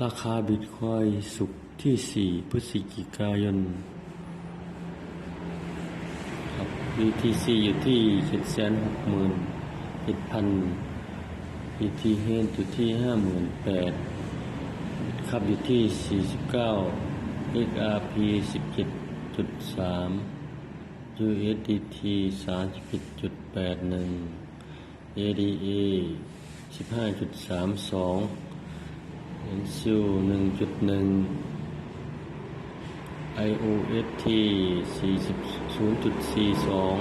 ราคาบิตคอยสุกที่ 4 พฤศจิกายนครับ BTC อยู่ที่ 760,000 7,000 ETH อยู่ที่ 58,000ครับอยู่ที่ 49 XRP 17.3 USDT 31.81 ADA 15.32 เอ็นซิลหนึ่งจุดหนึ่ง IOST สี่สิบศูนย์จุดสี่สอง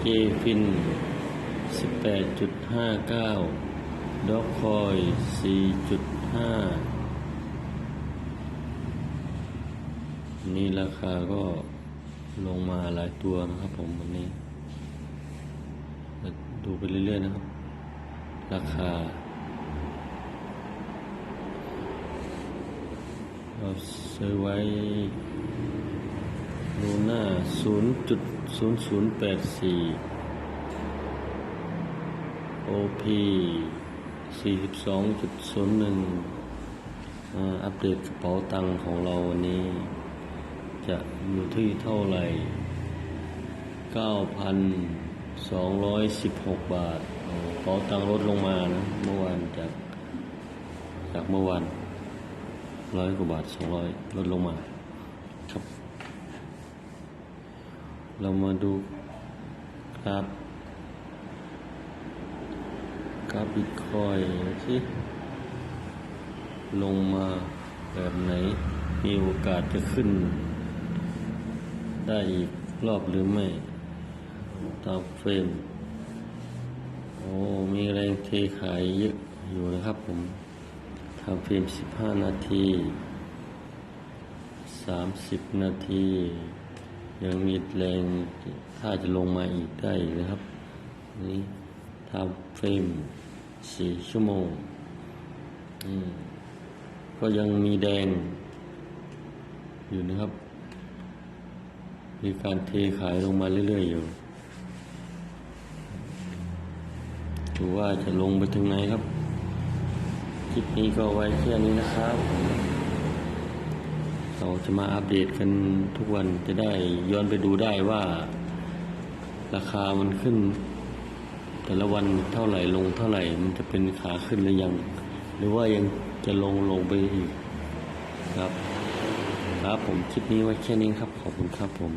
เจฟินสิบแปดจุดห้าเก้าด็อกคอยสี่จุดห้านี่ราคาก็ลงมาหลายตัวนะครับผมวันนี้ ดูไปเรื่อยๆนะครับ ราคา เราซื้อไว้ลูน่าศูนย์จุดศูนย์ศูนย์แปดสี่โอพีสี่สิบสองจุดศูนย์หนึ่งอัปเดตกระเป๋าตังค์ของเราวันนี้ จะอยู่ที่เท่าไหร่เก้าพันสองร้อยสิบาทกระเป๋าตังค์ลดลงมานะ เมื่อวานจาก จากเมื่อวาน ร้อยกว่าบาทสองร้อยลดลงมาครับ เรามาดูกราฟกราฟบิตคอยที่ลงมาแบบไหน มีโอกาสจะขึ้น ได้อีกรอบหรือไม่ ตามเฟรม โอ้ มีแรงเทขายเยอะอยู่นะครับผม ทำฟิล์ม15นาที30นาที ยังมีแรงถ้าจะลงมาอีกได้นะครับนี่ทำฟิล์ม4ชั่วโมงก็ยังมีแดง อยู่นะครับ มีการเทขายลงมาเรื่อยๆอยู่ดูว่าจะลงไปถึงไหนครับ คลิปนี้ก็ไว้แค่นี้นะครับเราจะมาอัปเดตกันทุกวันจะได้ย้อนไปดูได้ว่า ราคามันขึ้น แต่ละวันเท่าไหร่ลงเท่าไหร่ มันจะเป็นขาขึ้นหรือยัง หรือว่ายังจะลงลงไปอีกครับ ครับผมคลิปนี้ไว้แค่นี้ครับ ขอบคุณครับผม